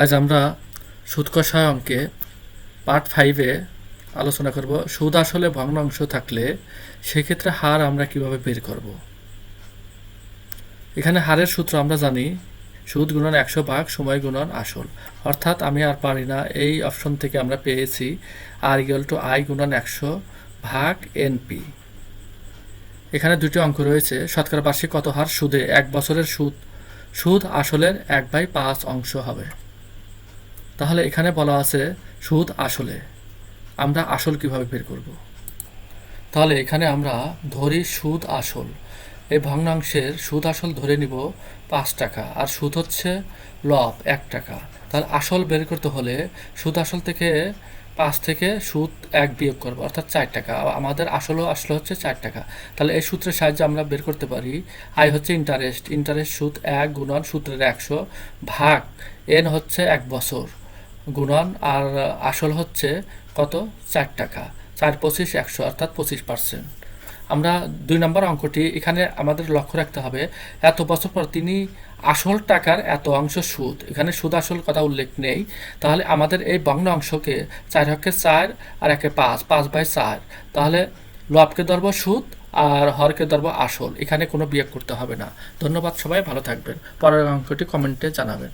আজ আমরা সুদ কষায় অঙ্কে পার্ট ফাইভে আলোচনা করব। সুদ আসলে ভগ্নাংশ থাকলে সেক্ষেত্রে হার আমরা কীভাবে বের করব? এখানে হারের সূত্র আমরা জানি, সুদ গুণন একশো ভাগ, সময় গুণন আসল। অর্থাৎ আমি আর পারি না, এই অপশন থেকে আমরা পেয়েছি আর ইকুয়াল টু আই গুণন একশো ভাগ এনপি এখানে দুটি অঙ্ক রয়েছে, শতকরা বার্ষিক কত হার সুদে? এক বছরের সুদ সুদ আসলের এক বাই পাঁচ অংশ হবে। তাহলে এখানে বলা আছে, সুদ আসলে। আমরা আসল কীভাবে বের করব? তাহলে এখানে আমরা ধরি সুদ আসল। এই ভগ্নাংশের সুদ আসল ধরে নিব পাঁচ টাকা, আর সুদ হচ্ছে লব এক টাকা। তাহলে আসল বের করতে হলে সুদ আসল থেকে পাঁচ থেকে সুদ এক বিয়োগ করব, অর্থাৎ চার টাকা। আমাদের আসলও আসলে হচ্ছে চার টাকা। তাহলে এই সূত্রের সাহায্যে আমরা বের করতে পারি, আই হচ্ছে ইন্টারেস্ট ইন্টারেস্ট সুদ এক গুণন সূত্রের একশো ভাগ এন হচ্ছে এক বছর। গুণন, আর আসল হচ্ছে কত? চার টাকা। চার পঁচিশ একশো, অর্থাৎ পঁচিশ পার্সেন্ট। আমরা দুই নম্বর অঙ্কটি, এখানে আমাদের লক্ষ্য রাখতে হবে, এত বছর পর তিনি আসল টাকার এত অংশ সুদ। এখানে সুদ আসল কথা উল্লেখ নেই। তাহলে আমাদের এই বগ্ন অংশকে চার হকে চার আর একে পাঁচ পাঁচ বাই চার। তাহলে লবকে ধরবো সুদ আর হরকে ধরবো আসল। এখানে কোনো বিয়োগ করতে হবে না। ধন্যবাদ সবাই, ভালো থাকবেন। পরের অঙ্কটি কমেন্টে জানাবেন।